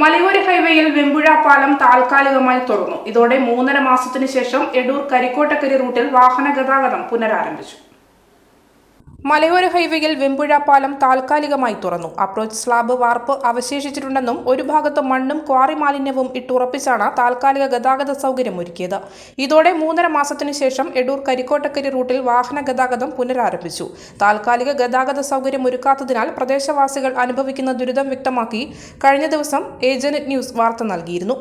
മലയോര ഹൈവേയിൽ വെമ്പുഴ പാലം താൽക്കാലികമായി തുറന്നു. ഇതോടെ മൂന്നര മാസത്തിനു ശേഷം എടൂർ കരിക്കോട്ടക്കരി റൂട്ടിൽ വാഹന ഗതാഗതം പുനരാരംഭിച്ചു. മലയോര ഹൈവേയിൽ വെമ്പുഴ പാലം താൽക്കാലികമായി തുറന്നു. അപ്രോച്ച് സ്ലാബ് വാർപ്പ് അവശേഷിച്ചിട്ടുണ്ടെന്നും ഒരു ഭാഗത്ത് മണ്ണും ക്വാറി മാലിന്യവും ഇട്ടുറപ്പിച്ചാണ് താൽക്കാലിക ഗതാഗത സൗകര്യം ഒരുക്കിയത് ഇതോടെ മൂന്നര മാസത്തിനു ശേഷം എടൂർ കരിക്കോട്ടക്കരി റൂട്ടിൽ വാഹന ഗതാഗതം പുനരാരംഭിച്ചു. താൽക്കാലിക ഗതാഗത സൗകര്യം ഒരുക്കാത്തതിനാൽ പ്രദേശവാസികൾ അനുഭവിക്കുന്ന ദുരിതം വ്യക്തമാക്കി കഴിഞ്ഞ ദിവസം ഏജന്റ് ന്യൂസ് വാർത്ത നൽകിയിരുന്നു.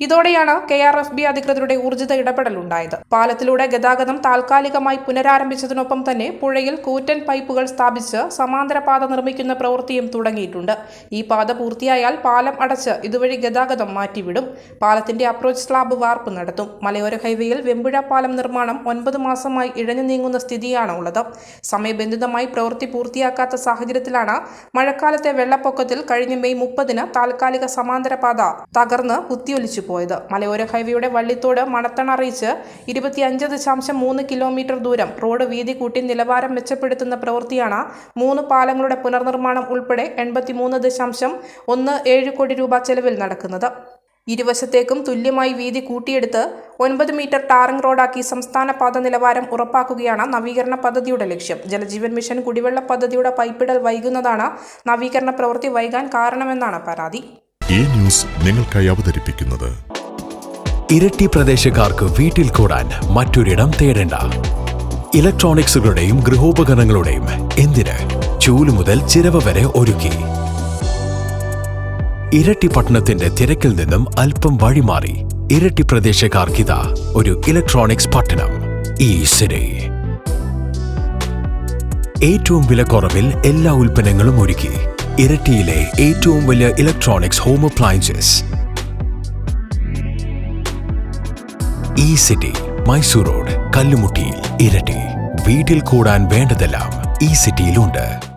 ഇതോടെയാണ് കെ ആർ എഫ് ബി അധികൃതരുടെ ഊർജിത ഇടപെടൽ ഇടപെടലുണ്ടായത്. പാലത്തിലൂടെ ഗതാഗതം താൽക്കാലികമായി പുനരാരംഭിച്ചതിനൊപ്പം തന്നെ പുഴയിൽ കൂറ്റൻ പൈപ്പുകൾ സ്ഥാപിച്ച് സമാന്തര പാത നിർമ്മിക്കുന്ന പ്രവൃത്തിയും തുടങ്ങിയിട്ടുണ്ട്. ഈ പാത പൂർത്തിയായാൽ പാലം അടച്ച് ഇതുവഴി ഗതാഗതം മാറ്റിവിടും. പാലത്തിന്റെ അപ്രോച്ച് സ്ലാബ് വാർപ്പ് നടത്തും. മലയോര ഹൈവേയിൽ വെമ്പുഴ പാലം നിർമ്മാണം ഒൻപത് മാസമായി ഇഴഞ്ഞു നീങ്ങുന്ന സ്ഥിതിയാണ് ഉള്ളത് സമയബന്ധിതമായി പ്രവൃത്തി പൂർത്തിയാക്കാത്ത സാഹചര്യത്തിലാണ് മഴക്കാലത്തെ വെള്ളപ്പൊക്കത്തിൽ കഴിഞ്ഞ മെയ് മുപ്പതിന് താൽക്കാലിക സമാന്തര പാത തകർന്ന് കുത്തിയൊലിച്ചു പോയത്. മലയോര ഹൈവേയുടെ വള്ളിത്തോട് മണത്തണ റീച്ച് ഇരുപത്തിയഞ്ച് ദശാംശം മൂന്ന് കിലോമീറ്റർ ദൂരം റോഡ് വീതി കൂട്ടി നിലവാരം മെച്ചപ്പെടുത്തുന്ന പ്രവൃത്തിയാണ് മൂന്ന് പാലങ്ങളുടെ പുനർനിർമ്മാണം ഉൾപ്പെടെ എൺപത്തിമൂന്ന് ദശാംശം ഒന്ന് ഏഴ് കോടി രൂപ ചെലവിൽ നടക്കുന്നത്. ഇരുവശത്തേക്കും തുല്യമായി വീതി കൂട്ടിയെടുത്ത് ഒൻപത് മീറ്റർ ടാറിംഗ് റോഡാക്കി സംസ്ഥാന പാത നിലവാരം ഉറപ്പാക്കുകയാണ് നവീകരണ പദ്ധതിയുടെ ലക്ഷ്യം. ജലജീവൻ മിഷൻ കുടിവെള്ള പദ്ധതിയുടെ പൈപ്പിടൽ വൈകുന്നതാണ് നവീകരണ പ്രവൃത്തി വൈകാൻ കാരണമെന്നാണ് പരാതി. ഈ ന്യൂസ് നിങ്ങൾക്കായി അവതരിപ്പിക്കുന്നത്. ഇരട്ടി പ്രദേശക്കാർക്ക് വീട്ടിൽ കൂടാൻ മറ്റൊരിടം തേടേണ്ട. ഇലക്ട്രോണിക്സുകളുടെയും ഗൃഹോപകരണങ്ങളുടെയും എന്തിന് ചൂൽ മുതൽ ചിരവ വരെ ഒരുക്കി. ഇരട്ടി പട്ടണത്തിന്റെ തിരക്കിൽ നിന്നും അല്പം വഴിമാറി ഇരട്ടി പ്രദേശക്കാർക്കിതാ ഒരു ഇലക്ട്രോണിക്സ് പട്ടണം ഈ സിരി ഏറ്റവും വിലക്കുറവിൽ എല്ലാ ഉൽപ്പന്നങ്ങളും ഒരുക്കി. ഇരട്ടിയിലെ ഏറ്റവും വലിയ ഇലക്ട്രോണിക്സ് ഹോം അപ്ലയൻസസ് ഈ സിറ്റി മൈസൂർ റോഡ് കല്ലുമുട്ടിയിൽ ഇരട്ടി. വീട്ടിൽ കൂടാൻ വേണ്ടതെല്ലാം ഈ സിറ്റിയിലുണ്ട്